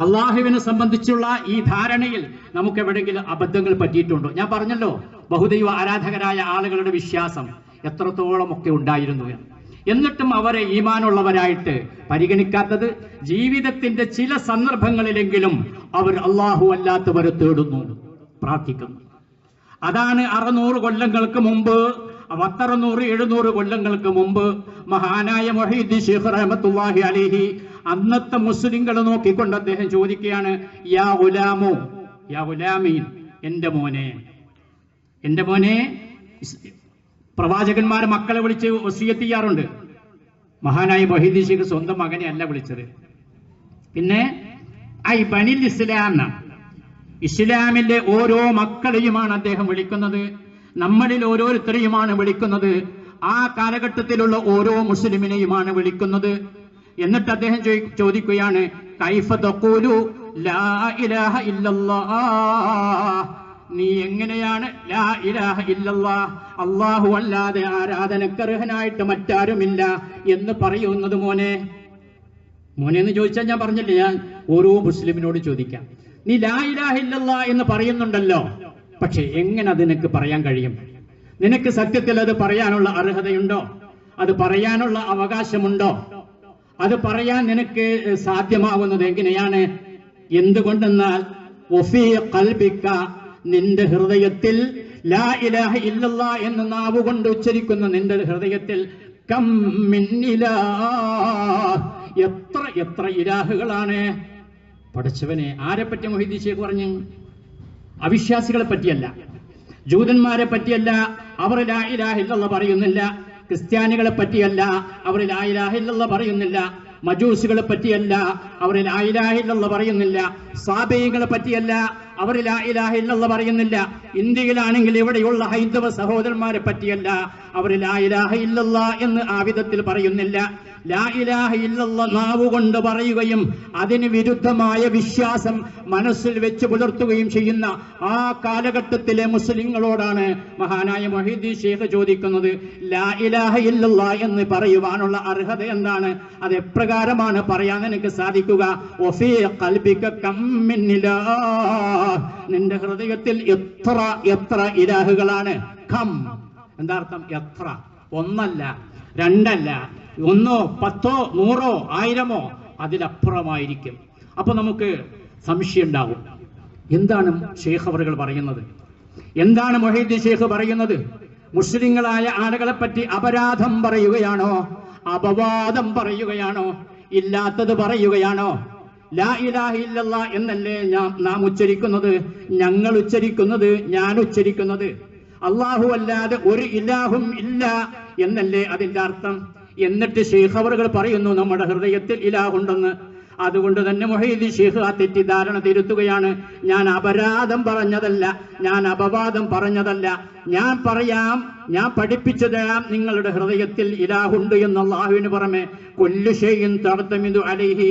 അള്ളാഹുവിനെ സംബന്ധിച്ചുള്ള ഈ ധാരണയിൽ നമുക്ക് എവിടെയെങ്കിലും അബദ്ധങ്ങൾ പറ്റിയിട്ടുണ്ടോ ഞാൻ പറഞ്ഞല്ലോ ബഹുദൈവ ആരാധകരായ ആളുകളുടെ വിശ്വാസം എത്രത്തോളം ഒക്കെ ഉണ്ടായിരുന്നു എന്ന്. എന്നിട്ടും അവരെ ഈമാനുള്ളവരായിട്ട് പരിഗണിക്കാത്തത് ജീവിതത്തിന്റെ ചില സന്ദർഭങ്ങളിലെങ്കിലും അവർ അള്ളാഹു അല്ലാത്തവരെ തേടുന്നു പ്രാർത്ഥിക്കുന്നു അതാണ് അറുന്നൂറ് കൊല്ലങ്ങൾക്ക് മുമ്പ് പത്തറുന്നൂറ് എഴുന്നൂറ് കൊല്ലങ്ങൾക്ക് മുമ്പ് മഹാനായ മൊഹീദ് ഷെയ്ഖ് റഹമത്തുല്ലാഹി അലിഹി അന്നത്തെ മുസ്ലിങ്ങൾ നോക്കിക്കൊണ്ട് അദ്ദേഹം ചോദിക്കുകയാണ് യാ ഗുലാമോ യാ ഗുലാമീൻ എന്റെ മോനെ. എന്റെ മോനെ പ്രവാചകന്മാർ മക്കളെ വിളിച്ച് വസീയത്ത് ചെയ്യാറുണ്ട്. മഹാനായ ഷെയ്ഖ് സ്വന്തം മകനെ അല്ല വിളിച്ചത്. പിന്നെ ഐ ബനിൽ ഇസ്ലാം എന്നാണ് ഇസ്ലാമിലെ ഓരോ മക്കളെയുമാണ് അദ്ദേഹം വിളിക്കുന്നത്. നമ്മളിൽ ഓരോരുത്തരെയുമാണ് വിളിക്കുന്നത്. ആ കാലഘട്ടത്തിലുള്ള ഓരോ മുസ്ലിമിനെയുമാണ് വിളിക്കുന്നത്. എന്നിട്ട് അദ്ദേഹം ചോദിക്കുകയാണ് കൈഫ ലാ ഇലാഹ നീ എങ്ങനെയാണ്? ലാ ഇലാഹ ഇല്ലല്ലാഹ് അല്ലാഹു അല്ലാതെ ആരാധനക്കർഹനായിട്ട് മറ്റാരുമില്ല എന്ന് പറയുന്നത് മോനെ. മോനെ എന്ന് ചോദിച്ചാൽ ഞാൻ പറഞ്ഞില്ലേ ഞാൻ ഓരോ മുസ്ലിമിനോട് ചോദിക്കാം. നീ ലാ ഇലാഹ ഇല്ലല്ലാ എന്ന് പറയുന്നുണ്ടല്ലോ. പക്ഷെ എങ്ങനെ അത് നിനക്ക് പറയാൻ കഴിയും? നിനക്ക് സത്യത്തിൽ അത് പറയാനുള്ള അർഹതയുണ്ടോ? അത് പറയാനുള്ള അവകാശമുണ്ടോ? അത് പറയാൻ നിനക്ക് സാധ്യമാവുന്നത് എങ്ങനെയാണ്? എന്തുകൊണ്ടെന്നാൽ നിന്റെ ഹൃദയത്തിൽ ലാ ഇലാഹ ഇല്ലല്ല എന്ന് നാവ് കൊണ്ട് ഉച്ചരിക്കുന്ന നിന്റെ ഹൃദയത്തിൽ എത്ര എത്ര ഇലാഹുകളാണ്. പഠിച്ചവനെ ആരെ പറ്റി മൊഹീദി ഷേഖ് പറഞ്ഞു? അവിശ്വാസികളെ പറ്റിയല്ല. ജൂതന്മാരെ പറ്റിയല്ല. അവർ ലാ ഇലാഹ ഇല്ലല്ലാ പറയുന്നില്ല. ക്രിസ്ത്യാനികളെ പറ്റിയല്ല അവരിൽ ലാ ഇലാഹ പറയുന്നില്ല. മജൂസുകളെ പറ്റിയല്ല അവരിൽ ലാ ഇലാഹ പറയുന്നില്ല. സാബേയങ്ങളെ പറ്റിയല്ല അവരിൽ ലാ ഇലാഹ പറയുന്നില്ല. ഇന്ത്യയിലാണെങ്കിൽ ഇവിടെയുള്ള ഹൈന്ദവ സഹോദരന്മാരെ പറ്റിയല്ല അവരിൽ ലാ ഇലാഹ എന്ന് ആ വിധത്തിൽ പറയുന്നില്ല. ലാ ഇലാഹ ഇല്ലല്ലാ നാവ് കൊണ്ട് പറയുകയും അതിന് വിരുദ്ധമായ വിശ്വാസം മനസ്സിൽ വെച്ച് പുലർത്തുകയും ചെയ്യുന്ന ആ കാലഘട്ടത്തിലെ മുസ്ലിങ്ങളോടാണ് മഹാനായ മൊഹീദ്ദീൻ ഷേഖ് ചോദിക്കുന്നത് എന്ന് പറയുവാനുള്ള അർഹത എന്താണ്? അത് എപ്രകാരമാണ് പറയാൻ എനിക്ക് സാധിക്കുക? കം. നിന്റെ ഹൃദയത്തിൽ എത്ര എത്ര ഇലാഹുകളാണ്? ഖം. എന്താർത്ഥം? എത്ര? ഒന്നല്ല രണ്ടല്ല. ഒന്നോ പത്തോ നൂറോ ആയിരമോ അതിലപ്പുറമായിരിക്കും. അപ്പൊ നമുക്ക് സംശയം ഉണ്ടാവും എന്താണ് ഷെയ്ഖ് അവറുകൾ പറയുന്നത്? എന്താണ് മൊഹീദ് ഷെയ്ഖ് പറയുന്നത്? മുസ്ലിങ്ങളായ ആളുകളെ പറ്റി അപരാധം പറയുകയാണോ? അപവാദം പറയുകയാണോ? ഇല്ലാത്തത് പറയുകയാണോ? ലാ എന്നല്ലേ നാം ഉച്ചരിക്കുന്നത്? ഞങ്ങൾ ഉച്ചരിക്കുന്നത് ഞാൻ ഉച്ചരിക്കുന്നത്. അള്ളാഹു അല്ലാതെ ഒരു ഇലാഹും ഇല്ല എന്നല്ലേ അതിന്റെ അർത്ഥം? എന്നിട്ട് ഷെയ്ഖ് അവറുകൾ പറയുന്നു നമ്മുടെ ഹൃദയത്തിൽ ഇലാഹുണ്ടെന്ന് അതുകൊണ്ട് തന്നെ മൊഹീദി ഷെയ്ഖ് ആ തെറ്റിദ്ധാരണ തിരുത്തുകയാണ്. ഞാൻ അപരാധം പറഞ്ഞതല്ല ഞാൻ അപവാദം പറഞ്ഞതല്ല. ഞാൻ പറയാം ഞാൻ പഠിപ്പിച്ചു തരാം നിങ്ങളുടെ ഹൃദയത്തിൽ ഇലാഹുണ്ട് എന്ന് അള്ളാഹുവിന് പുറമെ. കൊല്ലു തടത്തമിതു അലൈഹി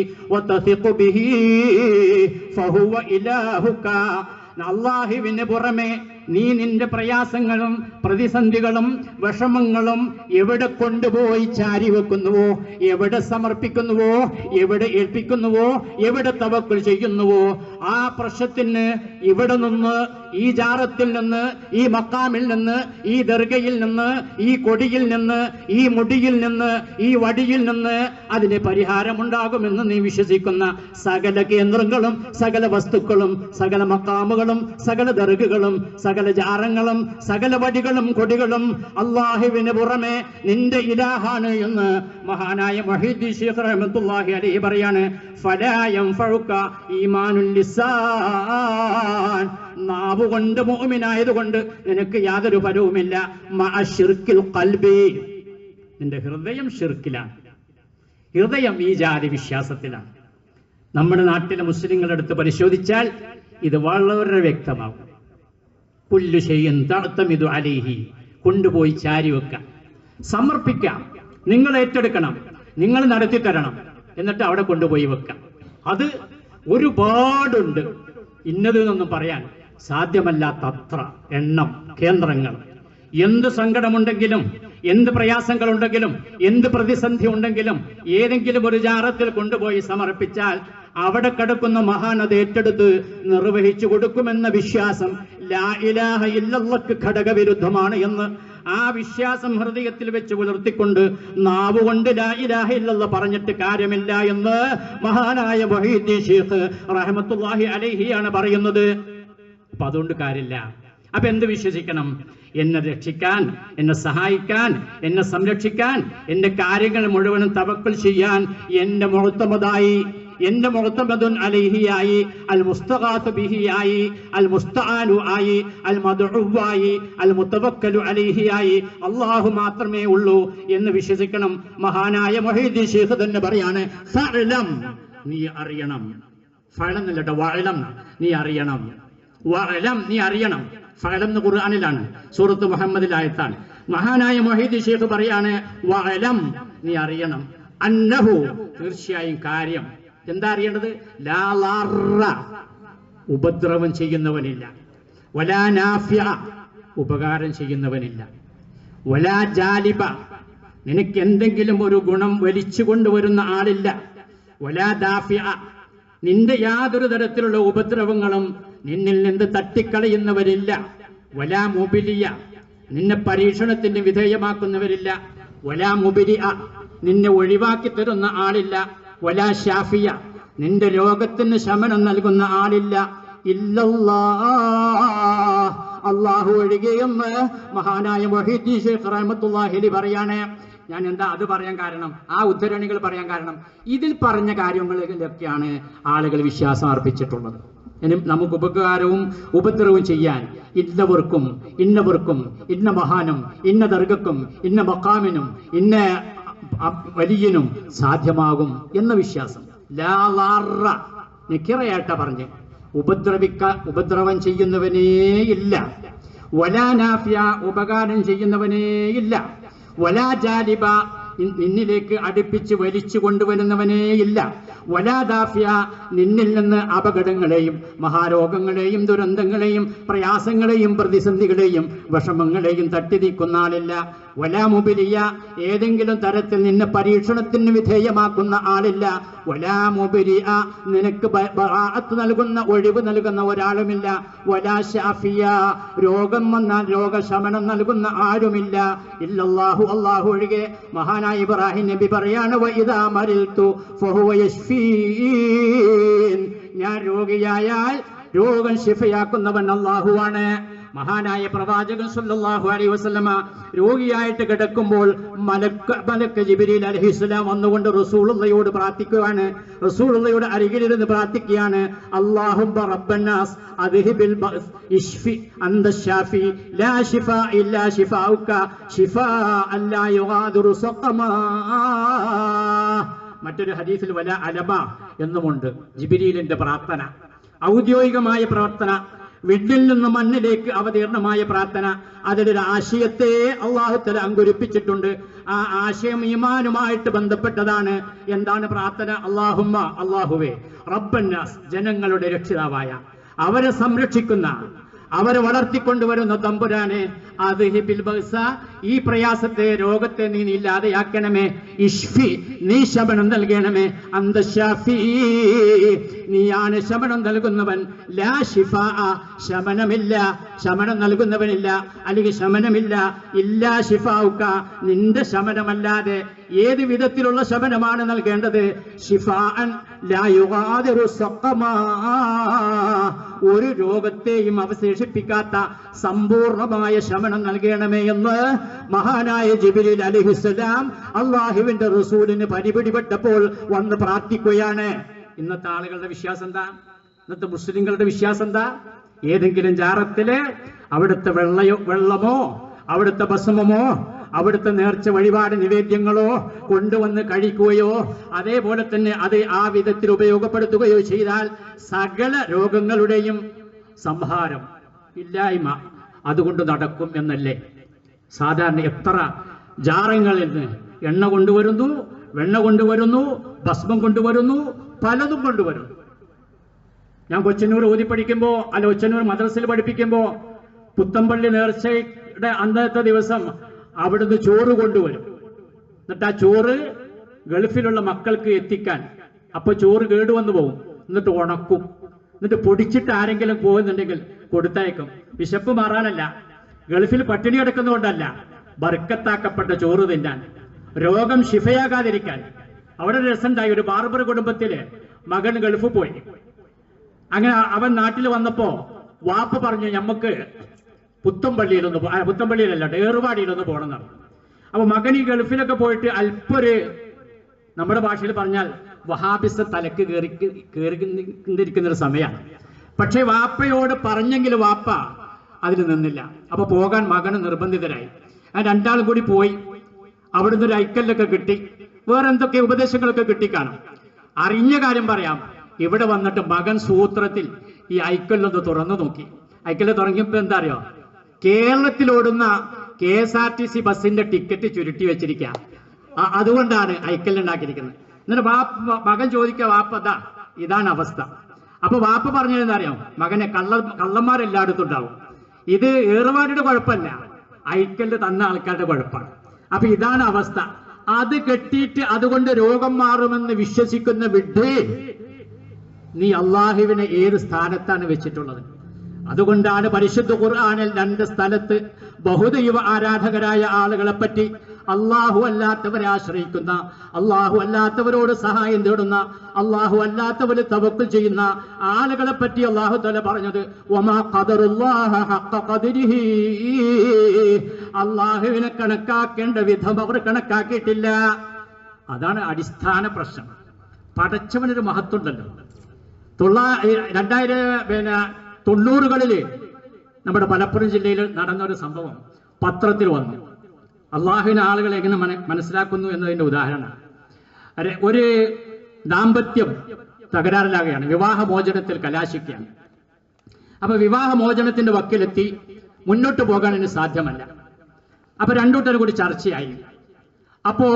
അള്ളാഹുവിന് പുറമെ നീ നിന്റെ പ്രയാസങ്ങളും പ്രതിസന്ധികളും വിഷമങ്ങളും എവിടെ കൊണ്ടുപോയി ചാരി വെക്കുന്നുവോ? എവിടെ സമർപ്പിക്കുന്നുവോ? എവിടെ ഏൽപ്പിക്കുന്നുവോ? എവിടെ തവക്കുൽ ചെയ്യുന്നുവോ? ആ പ്രശ്നത്തിന് ഇവിടെ നിന്ന് ഈ ജാറത്തിൽ നിന്ന് ഈ മക്കാമിൽ നിന്ന് ഈ ദർഗയിൽ നിന്ന് ഈ കൊടിയിൽ നിന്ന് ഈ മുടിയിൽ നിന്ന് ഈ വടിയിൽ നിന്ന് അതിന് പരിഹാരമുണ്ടാകുമെന്ന് നീ വിശ്വസിക്കുന്ന സകല കേന്ദ്രങ്ങളും സകല വസ്തുക്കളും സകല മക്കാമുകളും സകല ദർഗകളും സകല ജാറങ്ങളും സകല വടികളും കൊടികളും അള്ളാഹുവിന് പുറമെ നിന്റെ ഇലാഹാണ് എന്ന് മഹാനായ മഹീദ് ശൈഖ് റഹ്മത്തുള്ളാഹി അലൈഹി പറയാണ്. ഫലായം ഫഴുക്ക നിനക്ക് യാതൊരു ഫലവുമില്ല. നിന്റെ ഹൃദയം ഷിർക്കിലാണ് ഹൃദയം ഈ ജാതി വിശ്വാസത്തിലാണ്. നമ്മുടെ നാട്ടിലെ മുസ്ലിങ്ങളുടെ അടുത്ത് പരിശോധിച്ചാൽ ഇത് വളരെ വ്യക്തമാകും. പുല്ലു ചെയ്യും തണുത്തമിതു അലേഹി. കൊണ്ടുപോയി ചാരി വെക്കാം. സമർപ്പിക്കാം. നിങ്ങൾ ഏറ്റെടുക്കണം. നിങ്ങൾ നടത്തി തരണം. എന്നിട്ട് അവിടെ കൊണ്ടുപോയി വെക്കാം. അത് ഒരുപാടുണ്ട്. ഇന്നത് എന്നൊന്നും പറയാൻ സാധ്യമല്ലാത്തത്ര എണ്ണം കേന്ദ്രങ്ങൾ. എന്ത് സങ്കടമുണ്ടെങ്കിലും എന്ത് പ്രയാസങ്ങളുണ്ടെങ്കിലും എന്ത് പ്രതിസന്ധി ഉണ്ടെങ്കിലും ഏതെങ്കിലും ഒരു ജാറത്തിൽ കൊണ്ടുപോയി സമർപ്പിച്ചാൽ അവിടെ കിടക്കുന്ന മഹാനത ഏറ്റെടുത്ത് നിർവഹിച്ചു കൊടുക്കുമെന്ന വിശ്വാസം ലാ ഇലാഹ ഘടകവിരുദ്ധമാണ് എന്ന് ആ വിശ്വാസം ഹൃദയത്തിൽ വെച്ച് പുലർത്തിക്കൊണ്ട് നാവുകൊണ്ട് ലാ ഇലാഹ ഇല്ലല്ല പറഞ്ഞിട്ട് കാര്യമില്ല എന്ന് മഹാനായ മൊഹീദ്ദീൻ അലൈഹിയാണ് പറയുന്നത്. അപ്പൊ അതുകൊണ്ട് കാര്യമില്ല. അപ്പൊ എന്ത് വിശ്വസിക്കണം? എന്നെ രക്ഷിക്കാൻ എന്നെ സഹായിക്കാൻ എന്നെ സംരക്ഷിക്കാൻ എന്റെ കാര്യങ്ങൾ മുഴുവനും തവക്കൽ ചെയ്യാൻ എന്റെ മുഴത്തമതായി എന്റെ മുഹത്തബദുൻ അലൈഹിയായി അൽ മുസ്തഖാത്ത് ബിഹിയായി അൽ മുസ്തആനു ആയി അൽ മദ്ഉവായി അൽ മുതവക്കലു അലൈഹിയായി അല്ലാഹു മാത്രമേ ഉള്ളൂ എന്ന് വിശ്വസിക്കണം. മഹാനായ മൊഹീദ്ദീൻ ഷേഖ് തന്നെ പറയാണ് ഫഅലം. നീ അറിയണം. ഫലം എന്നല്ലട്ടോ വഅലം. നീ അറിയണം. വഅലം നീ അറിയണം. ഫലം എന്ന് ഖുർആനിലാണ് സൂറത്ത് മുഹമ്മദിൽ ആയത്താണ്. മഹാനായ മൊഹീദ് ഷേഖ് പറയാണ് വഅലം. നീ അറിയണം. അന്നഹു തീർച്ചയായും കാര്യം. എന്താ അറിയേണ്ടത്? ലാ ളറ ഉപദ്രവം ചെയ്യുന്നവനില്ല. വലാ നാഫിഅ. ഉപകാരം ചെയ്യുന്നവനില്ല. വലാ ജാലിബ. നിനക്ക് എന്തെങ്കിലും ഒരു ഗുണം വലിച്ചു കൊണ്ടുവരുന്ന ആളില്ല. വലാ ദാഫ്യ നിന്റെ യാതൊരു തരത്തിലുള്ള ഉപദ്രവങ്ങളും നിന്നിൽ നിന്ന് തട്ടിക്കളയുന്നവരില്ല. വലാ മുബിലിയ. നിന്നെ പരീക്ഷണത്തിന് വിധേയമാക്കുന്നവരില്ല. വലാ മുബിലിയ നിന്നെ ഒഴിവാക്കി തരുന്ന ആളില്ല. വലാ ഷാഫിയ നിന്റെ രോഗത്തിന് ശമനം നൽകുന്ന ആളില്ല. അള്ളാഹു ഒഴികെയും മഹാനായ മൊഹീദ്ദീൻ ഷേഖ് റഹ്മത്തുള്ളാഹി പറയാണ്. ഞാൻ എന്താ അത് പറയാൻ കാരണം? ആ ഉദ്ധരണികൾ പറയാൻ കാരണം. ഇതിൽ പറഞ്ഞ കാര്യങ്ങളിലൊക്കെയാണ് ആളുകൾ വിശ്വാസം അർപ്പിച്ചിട്ടുള്ളത്. ഇനി നമുക്ക് ഉപകാരവും ഉപദ്രവവും ചെയ്യാൻ ഇന്നവർക്കും ഇന്നവർക്കും ഇന്ന മഹാനും ഇന്ന ദർഗക്കും ഇന്ന മക്കാമിനും ഇന്ന വലിയനും സാധ്യമാകും എന്ന വിശ്വാസം. ലാലാറ നിക്കിറയാട്ട പറഞ്ഞ്. ഉപദ്രവിക്ക ഉപദ്രവം ചെയ്യുന്നവനേയില്ല വലാനാഫ്യ ഉപകാരം ചെയ്യുന്നവനേ ഇല്ല. വലാ ജാലിബ നിന്നിലേക്ക് അടുപ്പിച്ച് വലിച്ചു കൊണ്ടുവരുന്നവനേ ഇല്ല. വലാദാഫ്യ നിന്നിൽ നിന്ന് അപകടങ്ങളെയും മഹാരോഗങ്ങളെയും ദുരന്തങ്ങളെയും പ്രയാസങ്ങളെയും പ്രതിസന്ധികളെയും വിഷമങ്ങളെയും തട്ടിനീക്കുന്ന ആളില്ല. വലാമുബിലിയ ഏതെങ്കിലും തരത്തിൽ നിന്നെ പരീക്ഷണത്തിന് വിധേയമാക്കുന്ന ആളില്ല. വലാമുബിലിയ നിനക്ക് ബറാഅത്ത് നൽകുന്ന ഒഴിവ് നൽകുന്ന ഒരാളുമില്ല. വലാ ഷാഫിയ രോഗം വന്നാൽ രോഗശമനം നൽകുന്ന ആരുമില്ല. ഇല്ലല്ലാഹു അള്ളാഹു ഒഴികെ മഹാനായ ഇബ്രാഹിം നബി പറയാണ് ഫഹുവ ഞാൻ രോഗിയായാൽ രോഗം ശിഫയാക്കുന്നവൻ അള്ളാഹുവാണ് മഹാനായ പ്രവാചകൻ സല്ലല്ലാഹു അലൈഹി വസല്ലമ രോഗിയായിട്ട് കിടക്കുമ്പോൾ മലക്ക് മലക്ക് ജിബ്രീൽ അലൈഹിസ്സലാം വന്നുകൊണ്ട് റസൂലുള്ളയോട് പ്രാർത്ഥിക്കുകയാണ് റസൂലുള്ളയുടെ അരികിലിരുന്ന് പ്രാർത്ഥിക്കുകയാണ്. അല്ലാഹുമ്മ റബ്ബന്നാസ് അദ്ഹിബിൽ ബഅസ് ഇശ്ഫി അന്ത ഷാഫി ലാ ശിഫാ ഇല്ലാ ശിഫാഉക ശിഫാ അല്ലാ യുഗാദിറു സഖമാ. മറ്റൊരു ഹദീസിൽ വല അലബ എന്നുമുണ്ട് ജിബ്രീലിന്റെ പ്രാർത്ഥന. ഔദ്യോഗികമായ പ്രാർത്ഥന. വിണ്ണിൽ നിന്ന് മണ്ണിലേക്ക് അവതീർണമായ പ്രാർത്ഥന അതിലൊരു ആശയത്തെ അള്ളാഹുത്തല അങ്കുരിപ്പിച്ചിട്ടുണ്ട്. ആ ആശയം ഈമാനുമായിട്ട് ബന്ധപ്പെട്ടതാണ്. എന്താണ് പ്രാർത്ഥന? അള്ളാഹുമ്മ അള്ളാഹുവേ റബ്ബന്നാസ് ജനങ്ങളുടെ രക്ഷിതാവായ അവരെ സംരക്ഷിക്കുന്ന അവരെ വളർത്തിക്കൊണ്ടുവരുന്ന തമ്പുരാനെ അദ്ഹിബിൽ ബഅസ, ഈ പ്രയാസത്തെ രോഗത്തെ നീ ഇല്ലാതെയാക്കണമേ. ഇഷ്ഫി നീ ശമനം നൽകണമേ. അന്തശാഫി നീയാണ് ശമനം നൽകുന്നവൻ. ലാ ഷിഫാ ശമനമില്ല. ശമനം നൽകുന്നവനില്ല. അല്ലെങ്കിൽ ശമനമില്ല. ഇല്ലാ ഷിഫാവുക്ക നിന്റെ ശമനമല്ലാതെ ഏത് വിധത്തിലുള്ള ശമനമാണ് നൽകേണ്ടത്? ഷിഫാൻ ഒരു രോഗത്തെയും അവശേഷിപ്പിക്കാത്ത സമ്പൂർണമായ ശമനം നൽകണമേ എന്ന് മഹാനായ ജിബിലിൽ അലിഹിസ്സലാം അള്ളാഹുവിന്റെ റസൂലിന് പരിപിടിപ്പെട്ടപ്പോൾ വന്ന് പ്രാർത്ഥിക്കുകയാണ്. ഇന്നത്തെ ആളുകളുടെ വിശ്വാസം എന്താ? ഇന്നത്തെ മുസ്ലിങ്ങളുടെ വിശ്വാസം എന്താ? ഏതെങ്കിലും ജാറത്തിൽ അവിടുത്തെ വെള്ളയോ വെള്ളമോ അവിടുത്തെ ഭസ്മമോ അവിടുത്തെ നേർച്ച വഴിപാട് നിവേദ്യങ്ങളോ കൊണ്ടുവന്ന് കഴിക്കുകയോ അതേപോലെ തന്നെ അത് ആ വിധത്തിൽ ഉപയോഗപ്പെടുത്തുകയോ ചെയ്താൽ സകല രോഗങ്ങളുടെയും സംഹാരം ഇല്ലായ്മ അതുകൊണ്ട് നടക്കും എന്നല്ലേ? സാധാരണ എത്ര ജാറങ്ങളിൽ നിന്ന് എണ്ണ കൊണ്ടുവരുന്നു വെണ്ണ കൊണ്ടുവരുന്നു ഭസ്മം കൊണ്ടുവരുന്നു പലതും കൊണ്ടുവരുന്നു. ഞാൻ കൊച്ചന്നൂർ ഓതി പഠിക്കുമ്പോ അല്ല കൊച്ചന്നൂർ മദ്രസയിൽ പഠിപ്പിക്കുമ്പോ പുത്തമ്പള്ളി നേർച്ചയുടെ അന്നത്തെ ദിവസം അവിടുന്ന് ചോറ് കൊണ്ടുവരും. എന്നിട്ട് ആ ചോറ് ഗൾഫിലുള്ള മക്കൾക്ക് എത്തിക്കാൻ. അപ്പൊ ചോറ് കേടുവന്നു പോകും എന്നിട്ട് ഉണക്കും. എന്നിട്ട് പൊടിച്ചിട്ട് ആരെങ്കിലും പോകുന്നുണ്ടെങ്കിൽ കൊടുത്തയക്കും. വിശപ്പ് മാറാനല്ല. ഗൾഫിൽ പട്ടിണി കിടക്കുന്നതുകൊണ്ടല്ല. ബർക്കത്താക്കപ്പെട്ട ചോറ് തിന്നാൻ. രോഗം ശിഫയാകാതിരിക്കാൻ. അവിടെ രസമുണ്ടായി. ഒരു ബാർബർ കുടുംബത്തിൽ മകൻ ഗൾഫ് പോയി. അങ്ങനെ അവൻ നാട്ടിൽ വന്നപ്പോ വാപ്പ പറഞ്ഞു ഞമ്മക്ക് പുത്തമ്പള്ളിയിലൊന്ന് പുത്തമ്പള്ളിയിലല്ല ഏറുപാടിയിലൊന്ന് പോകണം എന്നാണ് അപ്പൊ മകൻ ഈ ഗൾഫിലൊക്കെ പോയിട്ട് അല്പൊരു നമ്മുടെ ഭാഷയിൽ പറഞ്ഞാൽ വഹാബിസ തലക്ക് കയറി കയറിക്കൊണ്ടിരിക്കുന്ന ഒരു സമയമാണ് പക്ഷെ വാപ്പയോട് പറഞ്ഞെങ്കിൽ വാപ്പ അതിൽ നിന്നില്ല. അപ്പൊ പോകാൻ മകന് നിർബന്ധിതരായി. ആ രണ്ടാളും കൂടി പോയി. അവിടുന്ന് ഒരു ഐക്കല്ലൊക്കെ കിട്ടി. വേറെ എന്തൊക്കെ ഉപദേശങ്ങളൊക്കെ കിട്ടിക്കാണും. അറിഞ്ഞ കാര്യം പറയാം. ഇവിടെ വന്നിട്ട് മകൻ സൂത്രത്തിൽ ഈ ഐക്കല്ലൊന്ന് തുറന്നു നോക്കി. ഐക്കല്ല് തുടങ്ങിയപ്പോ എന്താ അറിയോ? കേരളത്തിലോടുന്ന K S R T C ബസിന്റെ ടിക്കറ്റ് ചുരുട്ടി വെച്ചിരിക്കുക അതുകൊണ്ടാണ് ഐക്കൽ ഉണ്ടാക്കിയിരിക്കുന്നത് എന്നിട്ട് വാപ്പ മകൻ ചോദിക്കുക വാപ്പ ദാ ഇതാണ് അവസ്ഥ. അപ്പൊ വാപ്പ പറഞ്ഞതെന്താ അറിയാം മകനെ കള്ള കള്ളന്മാരെല്ലായിടത്തും ഉണ്ടാവും. ഇത് ഏറുവാടിയുടെ കുഴപ്പമല്ല. ഐക്കല്ല് തന്ന ആൾക്കാരുടെ കുഴപ്പമാണ്. അപ്പൊ ഇതാണ് അവസ്ഥ. അത് കെട്ടിയിട്ട് അതുകൊണ്ട് രോഗം മാറുമെന്ന് വിശ്വസിക്കുന്ന വിഡ്ഢി നീ അള്ളാഹുവിനെ ഏത് സ്ഥാനത്താണ് വെച്ചിട്ടുള്ളത്? അതുകൊണ്ടാണ് പരിശുദ്ധ ഖുർആാനിൽ രണ്ട് സ്ഥലത്ത് ബഹുദൈവ ആരാധകരായ ആളുകളെ പറ്റി അള്ളാഹു അല്ലാത്തവരെ ആശ്രയിക്കുന്ന അള്ളാഹു അല്ലാത്തവരോട് സഹായം തേടുന്ന അള്ളാഹു അല്ലാത്തവര് തവക്കൽ ചെയ്യുന്ന ആളുകളെ പറ്റി അള്ളാഹു തല പറഞ്ഞത് അള്ളാഹുവിനെ കണക്കാക്കേണ്ട വിധം അവർ കണക്കാക്കിയിട്ടില്ല. അതാണ് അടിസ്ഥാന പ്രശ്നം. പടച്ചവനൊരു മഹത്വമുണ്ടല്ലോ തൊള്ള രണ്ടായിരം പിന്നെ തൊണ്ണൂറുകളിൽ നമ്മുടെ മലപ്പുറം ജില്ലയിൽ നടന്ന ഒരു സംഭവം പത്രത്തിൽ വന്നു. അള്ളാഹുവിന് ആളുകൾ എങ്ങനെ മന- മനസ്സിലാക്കുന്നു എന്നതിന്റെ ഉദാഹരണം അരെ, ഒരു ദാമ്പത്യം തകരാറിലാകുകയാണ്. വിവാഹമോചനത്തിൽ കലാശിക്കുകയാണ്. അപ്പൊ വിവാഹമോചനത്തിന്റെ വക്കിലെത്തി മുന്നോട്ട് പോകാൻ ഇനി സാധ്യമല്ല. അപ്പൊ രണ്ടൂട്ടരും കൂടി ചർച്ചയായി. അപ്പോ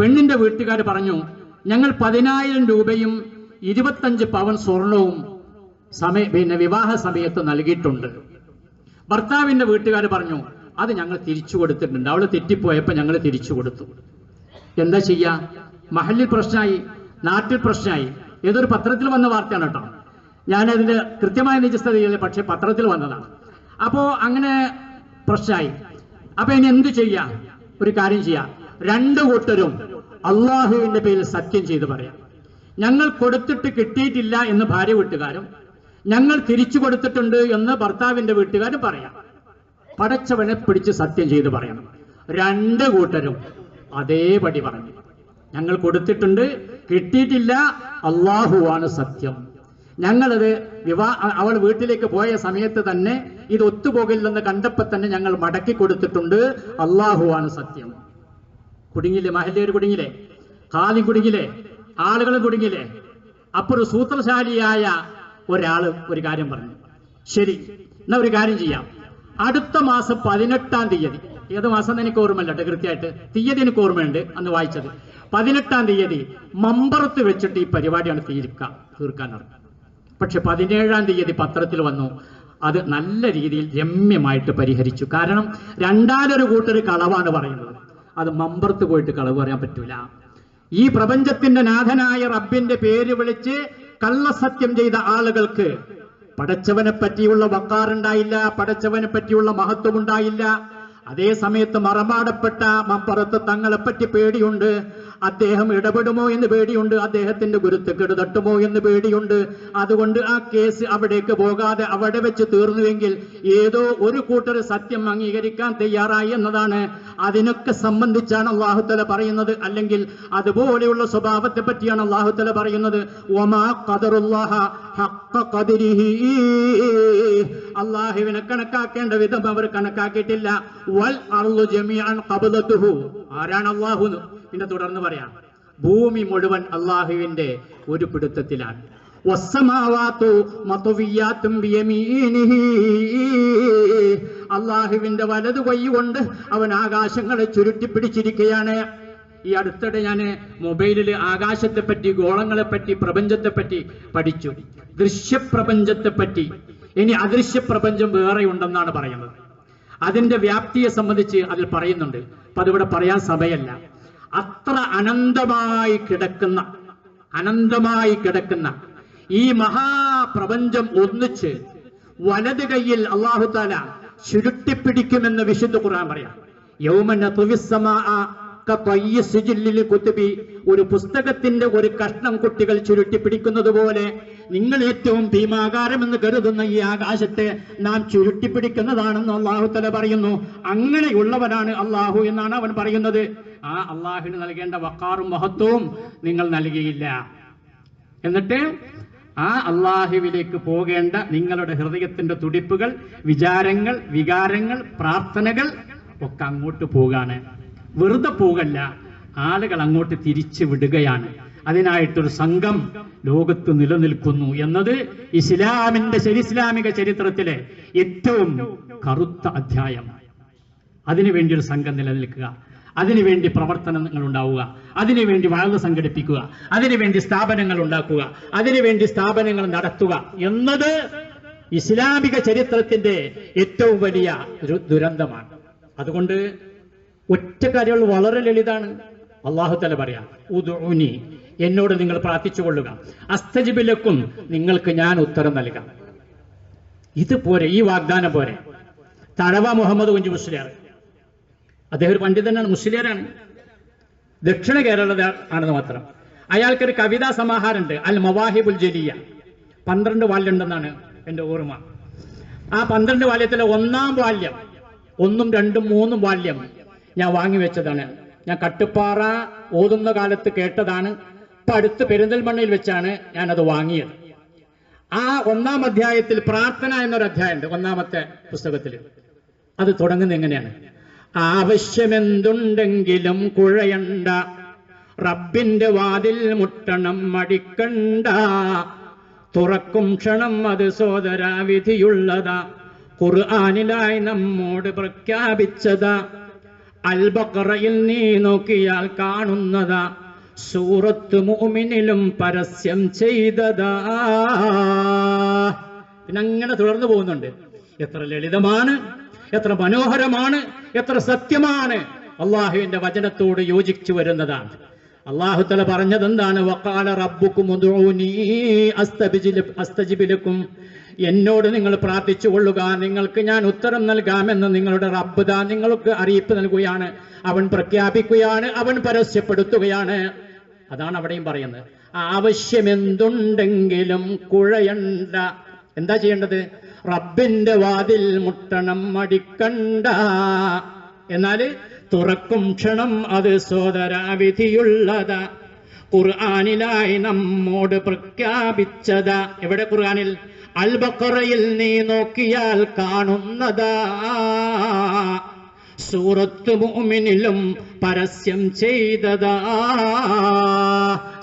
പെണ്ണിന്റെ വീട്ടുകാർ പറഞ്ഞു ഞങ്ങൾ പതിനായിരം രൂപയും ഇരുപത്തഞ്ച് പവൻ സ്വർണവും സമയ പിന്നെ വിവാഹ സമയത്ത് നൽകിയിട്ടുണ്ട്. ഭർത്താവിന്റെ വീട്ടുകാർ പറഞ്ഞു അത് ഞങ്ങൾ തിരിച്ചു കൊടുത്തിട്ടുണ്ട്. അവൾ തെറ്റിപ്പോയപ്പോ ഞങ്ങൾ തിരിച്ചു കൊടുത്തു. എന്താ ചെയ്യ? മഹലിൽ പ്രശ്നമായി നാട്ടിൽ പ്രശ്നമായി. ഏതൊരു പത്രത്തിൽ വന്ന വാർത്തയാണ് കേട്ടോ. ഞാനതിന്റെ കൃത്യമായ നിജസ്ഥത ചെയ്യില്ല പക്ഷെ പത്രത്തിൽ വന്നതാണ്. അപ്പോ അങ്ങനെ പ്രശ്നമായി. അപ്പൊ ഇനി എന്ത് ചെയ്യ? ഒരു കാര്യം ചെയ്യാം. രണ്ടു കൂട്ടരും അള്ളാഹുവിന്റെ പേരിൽ സത്യം ചെയ്ത് പറയാം. ഞങ്ങൾ കൊടുത്തിട്ട് കിട്ടിയിട്ടില്ല എന്ന് ഭാര്യ വീട്ടുകാരും ഞങ്ങൾ തിരിച്ചു കൊടുത്തിട്ടുണ്ട് എന്ന് ഭർത്താവിന്റെ വീട്ടുകാർ പറയാം. പടച്ചവനെ പിടിച്ച് സത്യം ചെയ്ത് പറയണം. രണ്ട് കൂട്ടരും അതേപടി പറഞ്ഞു. ഞങ്ങൾ കൊടുത്തിട്ടുണ്ട് കിട്ടിയിട്ടില്ല അള്ളാഹുവാണ് സത്യം. ഞങ്ങളത് വിവാ അവൾ വീട്ടിലേക്ക് പോയ സമയത്ത് തന്നെ ഇത് ഒത്തുപോകില്ലെന്ന് കണ്ടപ്പോ തന്നെ ഞങ്ങൾ മടക്കി കൊടുത്തിട്ടുണ്ട് അള്ളാഹുവാണ് സത്യം. കുടുങ്ങില്ലേ മഹല്ലേര് കുടുങ്ങില്ലേ ഖാദി കുടുങ്ങില്ലേ ആളുകൾ കുടുങ്ങില്ലേ ഒരു സൂത്രശാലിയായ ഒരാൾ ഒരു കാര്യം പറഞ്ഞു. ശരി എന്നാ ഒരു കാര്യം ചെയ്യാം. അടുത്ത മാസം പതിനെട്ടാം തീയതി ഏത് മാസം എനിക്ക് ഓർമ്മയില്ല കൃത്യമായിട്ട്. തീയതി എനിക്ക് ഓർമ്മയുണ്ട് അന്ന് വായിച്ചത്. പതിനെട്ടാം തീയതി മമ്പറത്ത് വെച്ചിട്ട് ഈ പരിപാടിയാണ് തീർക്കാം തീർക്കാൻ നടക്കുക പക്ഷെ പതിനേഴാം തീയതി പത്രത്തിൽ വന്നു. അത് നല്ല രീതിയിൽ രമ്യമായിട്ട് പരിഹരിച്ചു. കാരണം രണ്ടാലൊരു കൂട്ടർ കളവാണ് പറയുന്നത്. അത് മമ്പറത്ത് പോയിട്ട് കളവ് പറയാൻ പറ്റൂല. ഈ പ്രപഞ്ചത്തിന്റെ നാഥനായ റബ്ബിന്റെ പേര് വിളിച്ച് കള്ളസത്യം ചെയ്ത ആളുകൾക്ക് പടച്ചവനെ പറ്റിയുള്ള വക്കാറുണ്ടായില്ല പടച്ചവനെ പറ്റിയുള്ള മഹത്വം ഉണ്ടായില്ല അതേ സമയത്ത് മറമാടപ്പെട്ട മമ്പറത്ത് തങ്ങളെ പറ്റി പേടിയുണ്ട്. അദ്ദേഹം ഇടപെടുമോ എന്ന് പേടിയുണ്ട്. അദ്ദേഹത്തിന്റെ ഗുരുത്തുക്കെട് തട്ടുമോ എന്ന് പേടിയുണ്ട്. അതുകൊണ്ട് ആ കേസ് അവിടേക്ക് പോകാതെ അവിടെ വെച്ച് തീർന്നുവെങ്കിൽ ഏതോ ഒരു കൂട്ടർ സത്യം അംഗീകരിക്കാൻ തയ്യാറായി എന്നതാണ്. അതിനൊക്കെ സംബന്ധിച്ചാണ് അള്ളാഹുത്തല പറയുന്നത്. അല്ലെങ്കിൽ അതുപോലെയുള്ള സ്വഭാവത്തെ പറ്റിയാണ് അള്ളാഹുത്തല പറയുന്നത്. ഖദറുല്ലാഹ അള്ളാഹുവിനെ കണക്കാക്കേണ്ട വിധം അവർ കണക്കാക്കിയിട്ടില്ല. വൽ ആരാണ് അള്ളാഹു പിന്നെ തുടർന്ന് പറയാം. ഭൂമി മുഴുവൻ അള്ളാഹുവിന്റെ ഒരു പിടുത്തത്തിലാണ്. അള്ളാഹുവിന്റെ വലതു കൈകൊണ്ട് അവൻ ആകാശങ്ങളെ ചുരുട്ടി പിടിച്ചിരിക്കുകയാണ് ഈ അടുത്തിടെ ഞാൻ മൊബൈലിൽ ആകാശത്തെ പറ്റി ഗോളങ്ങളെ പറ്റി പ്രപഞ്ചത്തെ പറ്റി പഠിച്ചു. ദൃശ്യപ്രപഞ്ചത്തെ പറ്റി ഇനി അദൃശ്യ പ്രപഞ്ചം വേറെ ഉണ്ടെന്നാണ് പറയുന്നത്. അതിന്റെ വ്യാപ്തിയെ സംബന്ധിച്ച് അതിൽ പറയുന്നുണ്ട്. അപ്പൊ അതിവിടെ പറയാൻ സമയമല്ല. അത്ര അനന്തമായി കിടക്കുന്ന അനന്തമായി കിടക്കുന്ന ഈ മഹാപ്രപഞ്ചം ഒന്നിച്ച് വലത് കൈയിൽ അള്ളാഹു താല ചുരുട്ടിപ്പിടിക്കുമെന്ന് വിശുദ്ധ ഖുർആൻ പറയാം. യൗമന ഒരു പുസ്തകത്തിന്റെ ഒരു കഷ്ണം കുട്ടികൾ ചുരുട്ടിപ്പിടിക്കുന്നത് പോലെ നിങ്ങൾ ഏറ്റവും ഭീമാകാരമെന്ന് കരുതുന്ന ഈ ആകാശത്തെ നാം ചുരുട്ടിപ്പിടിക്കുന്നതാണെന്ന് അള്ളാഹു തല പറയുന്നു. അങ്ങനെയുള്ളവനാണ് അള്ളാഹു എന്നാണ് അവൻ പറയുന്നത്. ആ അള്ളാഹുവിന് നൽകേണ്ട വക്കാറും മഹത്വവും നിങ്ങൾ നൽകിയില്ല. എന്നിട്ട് ആ അള്ളാഹുവിലേക്ക് പോകേണ്ട നിങ്ങളുടെ ഹൃദയത്തിന്റെ തുടിപ്പുകൾ വിചാരങ്ങൾ വികാരങ്ങൾ പ്രാർത്ഥനകൾ ഒക്കെ അങ്ങോട്ട് പോകാണ്. വെറുതെ പോകല്ല. ആളുകൾ അങ്ങോട്ട് തിരിച്ചു വിടുകയാണ്. അതിനായിട്ടൊരു സംഘം ലോകത്ത് നിലനിൽക്കുന്നു എന്നത് ഇസ്ലാമിന്റെ ശരിസ്ലാമിക ചരിത്രത്തിലെ ഏറ്റവും കറുത്ത അധ്യായം. അതിനുവേണ്ടി ഒരു സംഘം നിലനിൽക്കുക. അതിനുവേണ്ടി പ്രവർത്തനങ്ങൾ ഉണ്ടാവുക അതിനുവേണ്ടി വാഴ്വ് സംഘടിപ്പിക്കുക. അതിനുവേണ്ടി സ്ഥാപനങ്ങൾ ഉണ്ടാക്കുക. അതിനുവേണ്ടി സ്ഥാപനങ്ങൾ നടത്തുക എന്നത് ഇസ്ലാമിക ചരിത്രത്തിന്റെ ഏറ്റവും വലിയ ഒരു ദുരന്തമാണ്. അതുകൊണ്ട് ഒറ്റ കാര്യങ്ങൾ വളരെ ലളിതാണ്. അള്ളാഹു തല പറയാം ഉദുനി എന്നോട് നിങ്ങൾ പ്രാർത്ഥിച്ചുകൊള്ളുക. അസ്തജിബിലക്കും നിങ്ങൾക്ക് ഞാൻ ഉത്തരം നൽകാം. ഇത് പോരെ ഈ വാഗ്ദാനം പോരെ തഴവ മുഹമ്മദ് കുഞ്ചു മുസ്ലിയാർ. അദ്ദേഹം ഒരു പണ്ഡിതനാണ് മുസ്ലിയാരാണ്. ദക്ഷിണ കേരള ആണെന്ന് മാത്രം. അയാൾക്കൊരു കവിതാ സമാഹാരമുണ്ട് അൽ മവാഹിബുൽ ജലിയ. പന്ത്രണ്ട് വാല്യമുണ്ടെന്നാണ് എന്റെ ഓർമ്മ. ആ പന്ത്രണ്ട് വാല്യത്തിലെ ഒന്നാം വാല്യം ഒന്നും രണ്ടും മൂന്നും വാല്യം ഞാൻ വാങ്ങി വെച്ചതാണ് ഞാൻ കട്ടുപ്പാറ ഓതുന്ന കാലത്ത് കേട്ടതാണ്. ഇപ്പൊ പെരിന്തൽമണ്ണയിൽ വെച്ചാണ് അത് വാങ്ങിയത്. ആ ഒന്നാം അധ്യായത്തിൽ പ്രാർത്ഥന എന്നൊരു അധ്യായമുണ്ട് ഒന്നാമത്തെ പുസ്തകത്തിൽ. അത് തുടങ്ങുന്നത് എങ്ങനെയാണ്? ആവശ്യമെന്തുണ്ടെങ്കിലും കുഴയണ്ട റബ്ബിന്റെ വാതിൽ മുട്ടണം മടിക്കണ്ട തുറക്കും ക്ഷണം അത് സോദര വിധിയുള്ളതാ ഖുർആാനിലായി നമ്മോട് പ്രഖ്യാപിച്ചതാ അൽബക്കറയിൽ നീ നോക്കിയാൽ കാണുന്നതാ സൂറത്ത് മൂമിനിലും പരസ്യം ചെയ്തതാ. പിന്നെ അങ്ങനെ തുടർന്നു പോകുന്നുണ്ട്. എത്ര ലളിതമാണ് എത്ര മനോഹരമാണ് എത്ര സത്യമാണ്. അള്ളാഹുവിന്റെ വചനത്തോട് യോജിച്ചു വരുന്നതാണ്. അള്ളാഹു തല പറഞ്ഞത് എന്താണ് വക്കാല റബ്ബുക്കും അസ്തജിബിലക്കും. എന്നോട് നിങ്ങൾ പ്രാർത്ഥിച്ചു കൊള്ളുക നിങ്ങൾക്ക് ഞാൻ ഉത്തരം നൽകാമെന്ന് നിങ്ങളുടെ റബ്ബ് ദാ നിങ്ങൾക്ക് അറിയിപ്പ് നൽകുകയാണ്. അവൻ പ്രഖ്യാപിക്കുകയാണ് അവൻ പരസ്യപ്പെടുത്തുകയാണ്. അതാണ് അവിടെയും പറയുന്നത്. ആവശ്യമെന്തുണ്ടെങ്കിലും കുഴയണ്ട. എന്താ ചെയ്യേണ്ടത്? റബ്ബിന്റെ വാതിൽ മുട്ടണം അടിക്കണ്ട എന്നാൽ തുറക്കും ക്ഷണം അത് സോദരാ വിധിയുള്ളത ഖുർആാനിലായി നമ്മോട് പ്രഖ്യാപിച്ചത. എവിടെ ഖുർആാനിൽ? അൽബക്കറയിൽ നീ നോക്കിയാൽ കാണുന്നതാ. സൂറത്ത് മുഅ്മിനിലും പരസ്യം ചെയ്തതാ.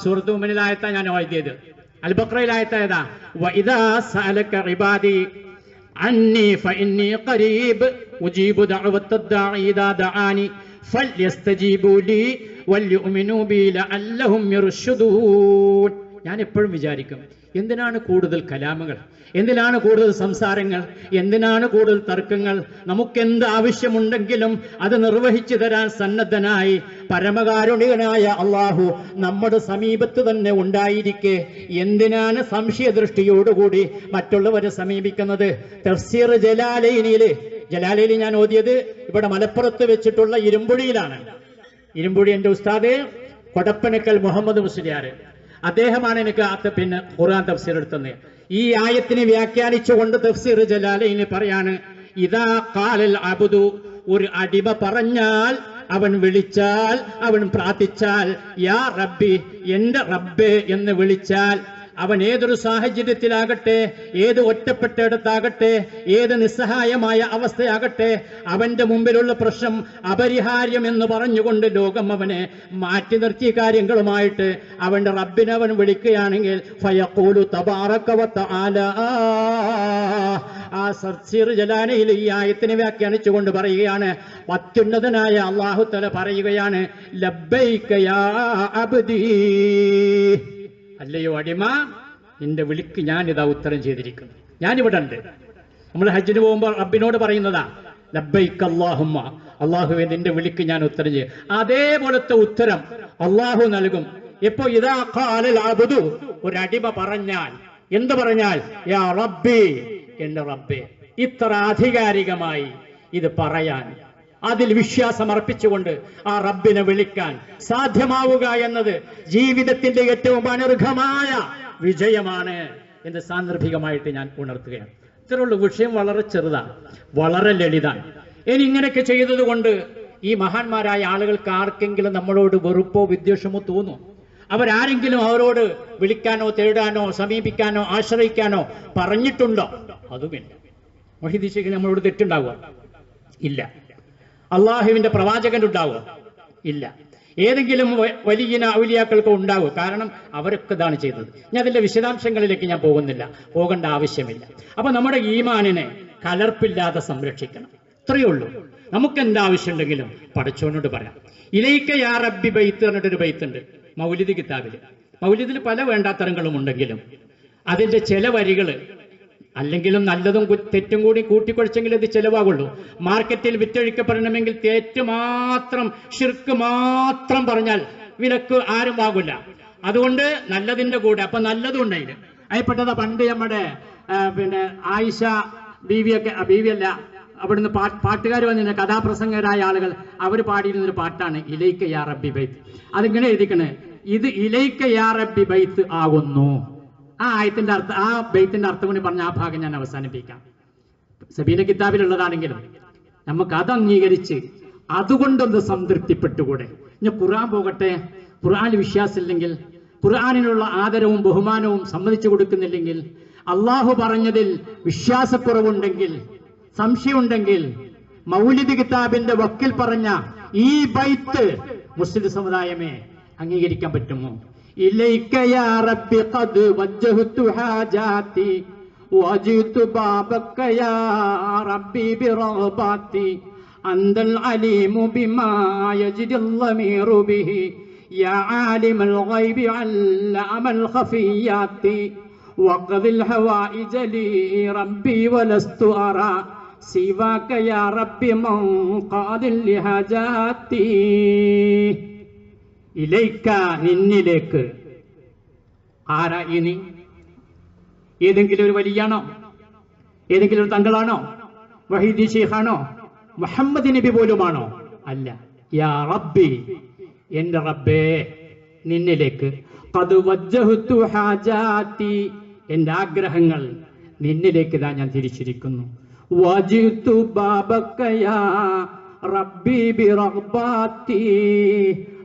സൂറത്ത് മുഅ്മിനിലായത്താ ഞാൻ എഴുതിയത് അൽബക്രയിലായത്തായതാ വഇദാ സഅലക ഇബാദി അന്നി ഫഇന്നി ഖരീബ് ഉജീബു ദഅവത്ത ദാഇ ഇദാ ദആനി ഫൽയസ്തജീബു ലി വൽയുമിനു ബി ലഅല്ലഹും യർഷുദൂൻ ഞാൻ എപ്പോഴും വിചാരിക്കും എന്തിനാണ് കൂടുതൽ കലാമുകൾ എന്തിനാണ് കൂടുതൽ സംസാരങ്ങൾ? എന്തിനാണ് കൂടുതൽ തർക്കങ്ങൾ? നമുക്കെന്ത് ആവശ്യമുണ്ടെങ്കിലും അത് നിർവഹിച്ചു തരാൻ സന്നദ്ധനായി പരമകാരുണികനായ അള്ളാഹു നമ്മുടെ സമീപത്ത് തന്നെ ഉണ്ടായിരിക്കെ. എന്തിനാണ് സംശയദൃഷ്ടിയോടുകൂടി മറ്റുള്ളവരെ സമീപിക്കുന്നത്? തഫ്സീർ ജലാലയിനിയിൽ ജലാലയിൽ ഞാൻ ഓതിയത് ഇവിടെ മലപ്പുറത്ത് വെച്ചിട്ടുള്ള ഇരുമ്പുഴിയിലാണ്. ഇരുമ്പുഴി എന്റെ ഉസ്താദ് കൊടപ്പനക്കൽ മുഹമ്മദ് മുസ്ലിയാർ. അദ്ദേഹമാണ് എനിക്ക് പിന്നെ ഖുർആൻ തഫ്സീർ എടുത്തത്. ഈ ആയത്തിനെ വ്യാഖ്യാനിച്ചുകൊണ്ട് തഫ്സീർ ജലാലയിന് പറയാണ് ഇതാ കാലൽ അബുദു ഒരു അടിമ പറഞ്ഞാൽ അവൻ വിളിച്ചാൽ അവൻ പ്രാർത്ഥിച്ചാൽ യാ റബ്ബി എന്റെ റബ്ബേ എന്ന് വിളിച്ചാൽ അവൻ ഏതൊരു സാഹചര്യത്തിലാകട്ടെ ഏത് ഒറ്റപ്പെട്ടിടത്താകട്ടെ ഏത് നിസ്സഹായമായ അവസ്ഥയാകട്ടെ അവന്റെ മുമ്പിലുള്ള പ്രശ്നം അപരിഹാര്യം എന്ന് പറഞ്ഞുകൊണ്ട് ലോകം അവനെ മാറ്റി നിർത്തിയ കാര്യങ്ങളുമായിട്ട് അവന്റെ റബ്ബിനെ അവൻ വിളിക്കുകയാണെങ്കിൽ ഫയഖൂലു തബാറക്കവത്ത ആല ആ സർസീർ ജലാനയിൽ ഈ ആയത്തിനെ വ്യാഖ്യാനിച്ചുകൊണ്ട് പറയുകയാണ് അത്യുന്നതനായ അള്ളാഹുത്തല തല പറയുകയാണ് ലബ്ബൈക്കയാ അബ്ദീ. അല്ലയോ അടിമ നിന്റെ വിളിക്ക് ഞാൻ ഇതാ ഉത്തരം ചെയ്തിരിക്കുന്നു. ഞാനിവിടെ ഉണ്ട്. നമ്മൾ ഹജ്ജിന് പോകുമ്പോൾ റബ്ബിനോട് പറയുന്നതാ ലബ്ബൈക്ക് അള്ളാഹുമ്മ അള്ളാഹുവെ നിന്റെ വിളിക്ക് ഞാൻ ഉത്തരം ചെയ്യും. അതേപോലത്തെ ഉത്തരം അള്ളാഹു നൽകും. ഇപ്പൊ ഇതാ ഒരു അടിമ പറഞ്ഞാൽ എന്ത് പറഞ്ഞാൽ? യാ റബ്ബി എന്റെ റബ്ബേ ഇത്ര ആധികാരികമായി ഇത് പറയാൻ അതിൽ വിശ്വാസം അർപ്പിച്ചുകൊണ്ട് ആ റബ്ബിനെ വിളിക്കാൻ സാധ്യമാവുക എന്നത് ജീവിതത്തിന്റെ ഏറ്റവും അനർഘമായ വിജയമാണ് എന്ന് സാന്ദർഭികമായിട്ട് ഞാൻ ഉണർത്തുകയാണ്. ഇത്രയുള്ള വിഷയം വളരെ ചെറുതാണ്. വളരെ ലളിതാണ്. ഇനി ഇങ്ങനെയൊക്കെ ചെയ്തതുകൊണ്ട് ഈ മഹാന്മാരായ ആളുകൾക്ക് ആർക്കെങ്കിലും നമ്മളോട് വെറുപ്പോ വിദ്വേഷമോ തോന്നും അവരാരെങ്കിലും അവരോട് വിളിക്കാനോ തേടാനോ സമീപിക്കാനോ ആശ്രയിക്കാനോ പറഞ്ഞിട്ടുണ്ടോ? അതുമില്ല. മൊഹിദീശയ്ക്ക് നമ്മളോട് തെറ്റുണ്ടാവുക ഇല്ല. അള്ളാഹുവിന്റെ പ്രവാചകൻ ഉണ്ടാവുക ഇല്ല. ഏതെങ്കിലും വലിയ ഔലിയാക്കൾക്ക് ഉണ്ടാവും? കാരണം അവരൊക്കെ ഇതാണ് ചെയ്തത്. ഞാൻ അതിന്റെ വിശദാംശങ്ങളിലേക്ക് ഞാൻ പോകുന്നില്ല. പോകേണ്ട ആവശ്യമില്ല. അപ്പൊ നമ്മുടെ ഈമാനിനെ കലർപ്പില്ലാതെ സംരക്ഷിക്കണം. ഇത്രയേ ഉള്ളൂ. നമുക്ക് എന്താവശ്യമുണ്ടെങ്കിലും പടച്ചോനോട് പറയാം. ഇലൈക്ക യാ റബ്ബി ബൈത്ത് എന്നിട്ടൊരു ബൈത്തുണ്ട്. മൗലിദ് കിതാബിൽ. മൗലിദിൽ പല വേണ്ടാത്തരങ്ങളും ഉണ്ടെങ്കിലും അതിന്റെ ചില വരികൾ അല്ലെങ്കിലും നല്ലതും തെറ്റും കൂടി കൂട്ടിക്കുഴച്ചെങ്കിൽ ഇത് ചെലവാകുള്ളൂ. മാർക്കറ്റിൽ വിറ്റഴിക്കപ്പെടണമെങ്കിൽ തെറ്റ് മാത്രം ഷിർക്ക് മാത്രം പറഞ്ഞാൽ വിലക്ക് ആരും വാങ്ങില്ല. അതുകൊണ്ട് നല്ലതിന്റെ കൂടെ അപ്പൊ നല്ലതും ഉണ്ടായില്ല അതിൽപ്പെട്ടതാ പണ്ട് നമ്മുടെ പിന്നെ ആയിഷ ബീവിയൊക്കെ ബീവിയല്ല അവിടുന്ന് പാ പാട്ടുകാർ വന്നിരുന്ന കഥാപ്രസംഗരായ ആളുകൾ അവർ പാടിയിരുന്ന ഒരു പാട്ടാണ് ഇലൈക്ക യാ റബ്ബി ബൈത്ത്. അതിങ്ങനെ എഴുതിക്കണേ ഇത് ഇലൈക്ക യാ റബ്ബി ബൈത്ത് ആകുന്നു. ആ ആയത്തിന്റെ അർത്ഥം ആ ബൈത്തിന്റെ അർത്ഥം കൂടി പറഞ്ഞ ആ ഭാഗം ഞാൻ അവസാനിപ്പിക്കാം. സബീന കിതാബിലുള്ളതാണെങ്കിലും നമുക്ക് അത് അംഗീകരിച്ച് അതുകൊണ്ടൊന്ന് സംതൃപ്തിപ്പെട്ടുകൂടെ? ഇനി ഖുർആൻ പോകട്ടെ. ഖുർആൻ വിശ്വാസമില്ലെങ്കിൽ ഖുർആാനിനുള്ള ആദരവും ബഹുമാനവും സമ്മതിച്ചു കൊടുക്കുന്നില്ലെങ്കിൽ അള്ളാഹു പറഞ്ഞതിൽ വിശ്വാസക്കുറവുണ്ടെങ്കിൽ സംശയമുണ്ടെങ്കിൽ മൗലിദ് കിതാബിന്റെ വക്കിൽ പറഞ്ഞ ഈ ബൈത്ത് മുസ്ലിം സമുദായമേ അംഗീകരിക്കാൻ പറ്റുമോ? إليك يا ربي قد وجهت حاجاتي وجئت بابك يا ربي برغباتي. أنت العليم بما يجد الضمير به يا عالم الغيب علام الخفيات. وقض الحوائج لي ربي ولست أرى سواك يا ربي منقاد لهجاتي. ഇലൈക്ക നിന്നിലേക്ക്. ആരാ ഇനി? ഏതെങ്കിലും ഒരു വലിയാണോ? ഏതെങ്കിലും ഒരു തങ്ങളാണോ വഹീദി ഷെയ്ഖാണോ മുഹമ്മദ് നബി പോലുമാണോ? അല്ല. യാ റബ്ബി എന്റെ റബ്ബേ നിന്നിലേക്ക്. എന്റെ ആഗ്രഹങ്ങൾ നിന്നിലേക്ക് ഇതാ ഞാൻ തിരിച്ചിരിക്കുന്നു. റബ്ബി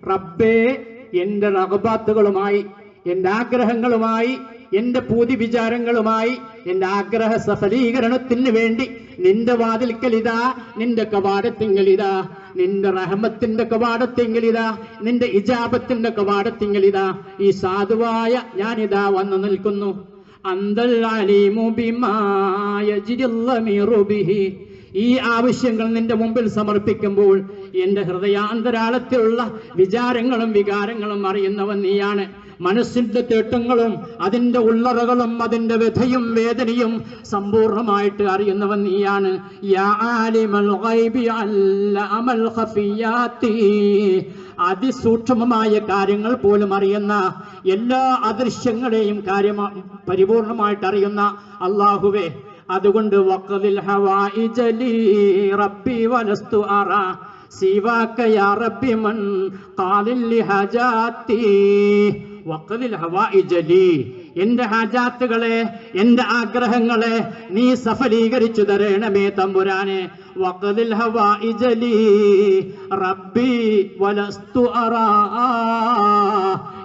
റബ്ബേ എന്റെ റഹബാത്തുകളുമായി എന്റെ ആഗ്രഹങ്ങളുമായി എന്റെ പൂതി വിചാരങ്ങളുമായി എന്റെ ആഗ്രഹ സഫലീകരണത്തിന് വേണ്ടി നിന്റെ വാതിൽക്കലിതാ നിന്റെ കവാടത്തിങ്കലിതാ നിന്റെ റഹമത്തിന്റെ കവാടത്തിങ്കലിതാ നിന്റെ ഇജാബത്തിന്റെ കവാടത്തിങ്കലിതാ. ഈ സാധുവായ ഞാനിതാ വന്നു നിൽക്കുന്നു. അന്തൽ അലീമു ബിമാ യജ്രിൽ ലമീറു ബിഹി. ഈ ആവശ്യങ്ങൾ നിന്റെ മുമ്പിൽ സമർപ്പിക്കുമ്പോൾ എന്റെ ഹൃദയാന്തരാളത്തിലുള്ള വിചാരങ്ങളും വികാരങ്ങളും അറിയുന്നവൻ നീയാണ്. മനസ്സിന്റെ തേട്ടങ്ങളും അതിന്റെ ഉള്ളറകളും അതിന്റെ വ്യഥയും വേദനയും സമ്പൂർണമായിട്ട് അറിയുന്നവൻ നീയാണ്. അതിസൂക്ഷ്മമായ കാര്യങ്ങൾ പോലും അറിയുന്ന എല്ലാ അദൃശ്യങ്ങളെയും കാര്യ പരിപൂർണമായിട്ട് അറിയുന്ന അള്ളാഹുവേ അതുകൊണ്ട് ജലീ വലസ്തു അറ. എന്റെ ഹാജാത്തുകളെ എന്റെ ആഗ്രഹങ്ങളെ നീ സഫലീകരിച്ചു തരണമേ തമ്പുരാനെ. വക്കതിൽ ഹവായിജ ലീ റബ്ബി വലസ്തു അറാ.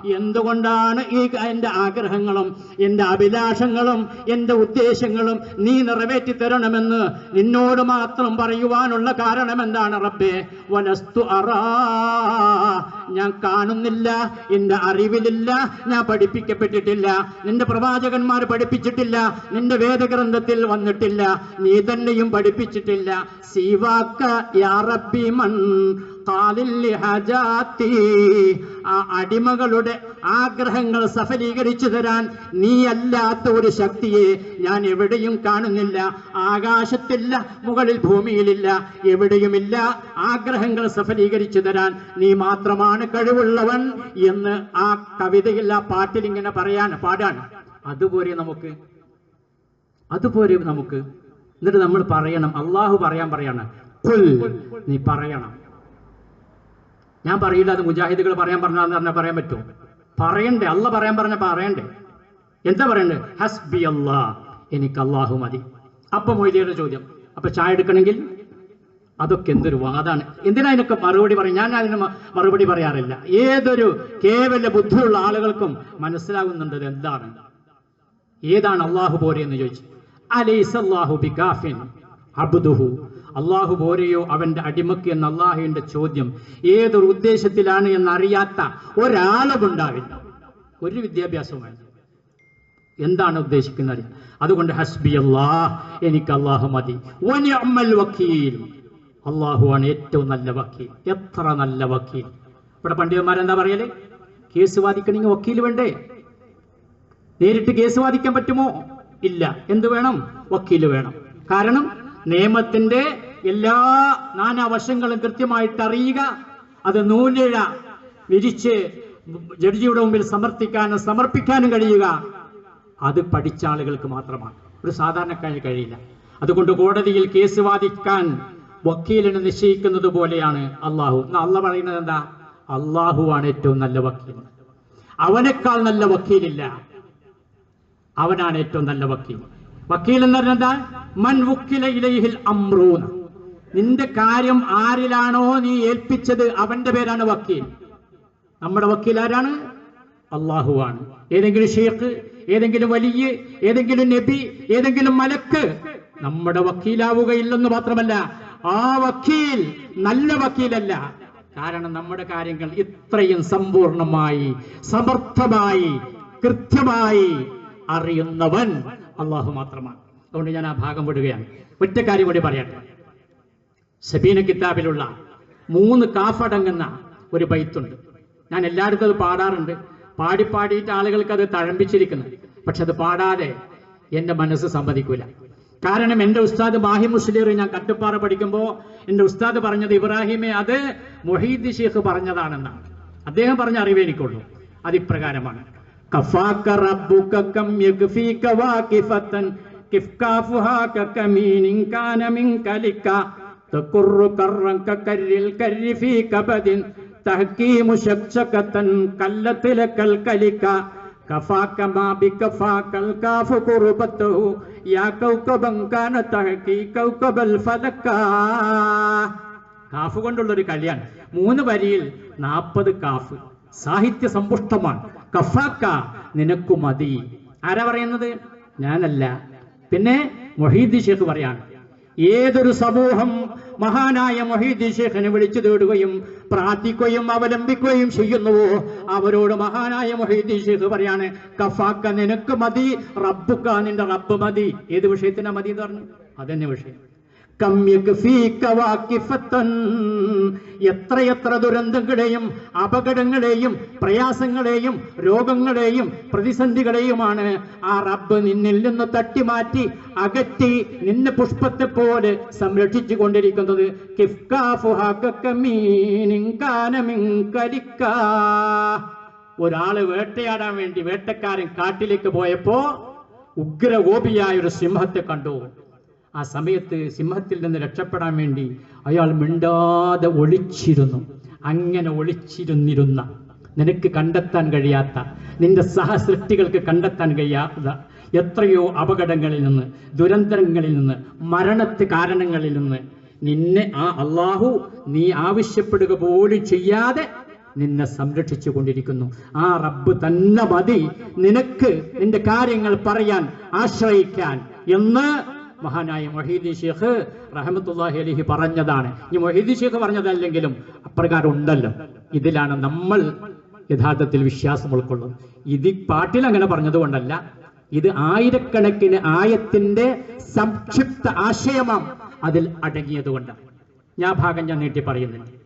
എന്തുകൊണ്ടാണ് ഈ എന്റെ ആഗ്രഹങ്ങളും എന്റെ അഭിലാഷങ്ങളും എന്റെ ഉദ്ദേശങ്ങളും നീ നിറവേറ്റി തരണമെന്ന് നിന്നോട് മാത്രം പറയുവാനുള്ള കാരണം എന്താണ് റബ്ബേ? വലസ്തു അറാ. ഞാൻ കാണുന്നില്ല എന്റെ അറിവിലില്ല ഞാൻ പഠിപ്പിക്കപ്പെട്ടിട്ടില്ല നിന്റെ പ്രവാചകന്മാർ പഠിപ്പിച്ചിട്ടില്ല നിന്റെ വേദഗ്രന്ഥത്തിൽ വന്നിട്ടില്ല നീ തന്നെയും പഠിപ്പിച്ചിട്ടില്ല. സീവാക്ക യാ റബ്ബി ലിഹജാത്തി. ആ അടിമകളുടെ ആഗ്രഹങ്ങൾ സഫലീകരിച്ചു തരാൻ നീ അല്ലാത്ത ഒരു ശക്തിയെ ഞാൻ എവിടെയും കാണുന്നില്ല. ആകാശത്തില്ല മുകളിൽ ഭൂമിയിലില്ല. എവിടെയുമില്ല ആഗ്രഹങ്ങൾ സഫലീകരിച്ചു തരാൻ നീ മാത്രമാണ് കഴിവുള്ളവൻ എന്ന് ആ കവിതയിൽ ആ പാട്ടിൽ ഇങ്ങനെ പറയാൻ പാടാണ് അതുപോലെ നമുക്ക് അതുപോലെ നമുക്ക്. എന്നിട്ട് നമ്മൾ പറയണം അള്ളാഹു പറയാൻ പറയാണ്. നീ പറയണം. ഞാൻ പറയില്ല അത് മുജാഹിദുകൾ പറയാൻ പറഞ്ഞാന്ന് പറഞ്ഞാൽ പറയാൻ പറ്റുമോ പറയണ്ടേ? അല്ല പറയാൻ പറഞ്ഞ പറയണ്ടേ? എന്താ പറയണ്ടേ? ഹസ്ബി അല്ലാ എനിക്ക് അള്ളാഹു മതി. അപ്പൊ മൊയ്തിയുടെ ചോദ്യം അപ്പൊ ചായ എടുക്കണമെങ്കിൽ? അതൊക്കെ എന്തൊരു വാദാണ്. എന്തിനാ അതിനൊക്കെ മറുപടി പറയും? ഞാൻ അതിന് മറുപടി പറയാറില്ല. ഏതൊരു കേവല ബുദ്ധിയുള്ള ആളുകൾക്കും മനസ്സിലാകുന്നുണ്ടത് എന്താണ്? ഏതാണ് അള്ളാഹു പോരെ എന്ന് ചോദിച്ചു. അലൈസല്ലാഹു ബികാഫിൻ അബ്ദുഹു. അള്ളാഹു പോരെയോ അവന്റെ അടിമക്ക് എന്ന അള്ളാഹുവിന്റെ ചോദ്യം ഏതൊരു ഉദ്ദേശത്തിലാണ് എന്നറിയാത്ത ഒരാളും ഉണ്ടാവില്ല ഒരു വിദ്യാഭ്യാസവും വേണ്ട. എന്താണ് ഉദ്ദേശിക്കുന്നത് അതുകൊണ്ട് ഹസ്ബി അല്ലാഹ് എനിക്ക് അള്ളാഹു മതി. വക്കീൽ. അള്ളാഹുവാണ് ഏറ്റവും നല്ല വക്കീൽ. എത്ര നല്ല വക്കീൽ. ഇവിടെ പണ്ഡിതന്മാരെന്താ പറയൽ? കേസ് വാദിക്കണമെങ്കിൽ വക്കീൽ വേണ്ടേ? നേരിട്ട് കേസ് വാദിക്കാൻ പറ്റുമോ? ഇല്ല. എന്ത് വേണം? വക്കീൽ വേണം. കാരണം നിയമത്തിന്റെ എല്ലാ നാനാവശങ്ങളും കൃത്യമായിട്ട് അറിയുക അത് നൂലിഴ വിരിച്ച് ജഡ്ജിയുടെ മുമ്പിൽ സമർത്ഥിക്കാനും സമർപ്പിക്കാനും കഴിയുക. അത് പഠിച്ച ആളുകൾക്ക് മാത്രമാണ്. ഒരു സാധാരണക്കാരന് കഴിയില്ല. അതുകൊണ്ട് കോടതിയിൽ കേസ് വാദിക്കാൻ വക്കീലിന് നിശ്ചയിക്കുന്നത് പോലെയാണ് അള്ളാഹു അള്ള പറയുന്നത് എന്താ? അള്ളാഹുവാണ് ഏറ്റവും നല്ല വക്കീൽ. അവനേക്കാൾ നല്ല വക്കീലില്ല. അവനാണ് ഏറ്റവും നല്ല വക്കീൽ. വക്കീൽ എന്ന് പറഞ്ഞാൽ മൻ വുക്കില ഇലൈഹിൽ അമ്രൂന നിന്റെ കാര്യം ആരിലാണോ നീ ഏൽപ്പിച്ചത് അവന്റെ പേരാണ് വക്കീൽ. നമ്മുടെ വക്കീൽ ആരാണ്? അള്ളാഹുവാണ് ഏതെങ്കിലും ഷെയ്ഖ് ഏതെങ്കിലും വലിയ ഏതെങ്കിലും നബി ഏതെങ്കിലും മലക്ക് നമ്മുടെ വക്കീലാവുകയില്ലെന്ന് മാത്രമല്ല ആ വക്കീൽ നല്ല വക്കീലല്ല. കാരണം നമ്മുടെ കാര്യങ്ങൾ ഇത്രയും സമ്പൂർണമായി സമർത്ഥമായി കൃത്യമായി അറിയുന്നവൻ അള്ളാഹു മാത്രമാണ്. അതുകൊണ്ട് ഞാൻ ആ ഭാഗം വിടുകയാണ്. ഒറ്റ കാര്യം കൂടി പറയട്ടെ. സബീന കിതാബിലുള്ള മൂന്ന് കാഫടങ്ങുന്ന ഒരു ബൈത്തുണ്ട്. ഞാൻ എല്ലായിടത്തും അത് പാടാറുണ്ട്. പാടി പാടിയിട്ട് ആളുകൾക്ക് അത് തഴമ്പിച്ചിരിക്കുന്നു. പക്ഷെ അത് പാടാതെ എന്റെ മനസ്സ് സമ്മതിക്കൂല. കാരണം എന്റെ ഉസ്താദ് മാഹി മുസ്ലിർ ഞാൻ കട്ടുപ്പാറ പഠിക്കുമ്പോൾ എന്റെ ഉസ്താദ് പറഞ്ഞത് ഇബ്രാഹിമെ അത് മൊഹീദ് ഷേഖ് പറഞ്ഞതാണെന്നാണ്. അദ്ദേഹം പറഞ്ഞ അറിവേ എനിക്കുള്ളൂ. അത് ഇപ്രകാരമാണ്. കഫാക റബ്ബുക കം യഗ്ഫീക വാകിഫത്തൻ കിഫ്കാഫുഹാ കകമീനിൻ കാന മിൻക ലിക تقر كرا ككر الكر في كبد تحكيم شكشكة قلت لك الكلكة كفاك ما بكفاك الكاف قربته يا كوكبا كان تحكي كوكب الفلكا കാഫ് കൊണ്ടുള്ള ഒരു കളിയാണ് മൂന്ന് വരിയിൽ നാൽപ്പത് കാഫ് സാഹിത്യ സമ്പുഷ്ടമാണ് കഫാക്ക നിനക്കു മതി ആരാ പറയുന്നത് ഞാനല്ല പിന്നെ മൊഹീദ് ഷേഖ് പറയാണ് ഏതൊരു സമൂഹം മഹാനായ മൊഹീദ് ഷേഖിനെ വിളിച്ചു തേടുകയും പ്രാർത്ഥിക്കുകയും അവലംബിക്കുകയും ചെയ്യുന്നുവോ? അവരോട് മഹാനായ മൊഹീദ് ഷേഖ് പറയാണ് കഫാക്ക നിനക്ക് മതി റബ്ബുക്ക നിന്റെ റബ്ബ് മതി. ഏത് വിഷയത്തിനാ മതി എന്ന് പറഞ്ഞു? അതന്നെ വിഷയം. എത്രയെത്ര ദുരന്തങ്ങളെയും അപകടങ്ങളെയും പ്രയാസങ്ങളെയും രോഗങ്ങളെയും പ്രതിസന്ധികളെയുമാണ് ആ റബ്ബ് നിന്നിൽ നിന്ന് തട്ടിമാറ്റി അകറ്റി നിന്നെ പുഷ്പത്തെ പോലെ സംരക്ഷിച്ചു കൊണ്ടിരിക്കുന്നത്. ഒരാൾ വേട്ടയാടാൻ വേണ്ടി വേട്ടക്കാരൻ കാട്ടിലേക്ക് പോയപ്പോ ഉഗ്രഗോപിയായ ഒരു സിംഹത്തെ കണ്ടു. ആ സമയത്ത് സിംഹത്തിൽ നിന്ന് രക്ഷപ്പെടാൻ വേണ്ടി അയാൾ മിണ്ടാതെ ഒളിച്ചിരുന്നു. അങ്ങനെ ഒളിച്ചിരുന്നിരുന്ന നിനക്ക് കണ്ടെത്താൻ കഴിയാത്ത നിന്റെ സഹസൃഷ്ടികൾക്ക് കണ്ടെത്താൻ കഴിയാത്ത എത്രയോ അപകടങ്ങളിൽ നിന്ന് ദുരന്തങ്ങളിൽ നിന്ന് മരണത്തെ കാരണങ്ങളിൽ നിന്ന് നിന്നെ ആ അള്ളാഹു നീ ആവശ്യപ്പെടുക പോലും ചെയ്യാതെ നിന്നെ സംരക്ഷിച്ചു കൊണ്ടിരിക്കുന്നു. ആ റബ്ബ് തന്നെ മതി നിനക്ക് നിന്റെ കാര്യങ്ങൾ പറയാൻ ആശ്രയിക്കാൻ എന്ന് മഹാനായ മൊഹീദി ഷേഖ് റഹമത്തുല്ലാഹി അലിഹി പറഞ്ഞതാണ്. ഈ മൊഹീദി ഷേഖ് പറഞ്ഞതല്ലെങ്കിലും അപ്രകാരം ഉണ്ടല്ലോ. ഇതിലാണ് നമ്മൾ യഥാർത്ഥത്തിൽ വിശ്വാസം ഉൾക്കൊള്ളുന്നത്. ഇത് പാട്ടിൽ അങ്ങനെ പറഞ്ഞതുകൊണ്ടല്ല. ഇത് ആയിരക്കണക്കിന് ആയത്തിന്റെ സംക്ഷിപ്ത ആശയമാണ് അതിൽ അടങ്ങിയതുകൊണ്ടാണ്. ഞാൻ ഭാഗം ഞാൻ നീട്ടി പറയുന്നില്ല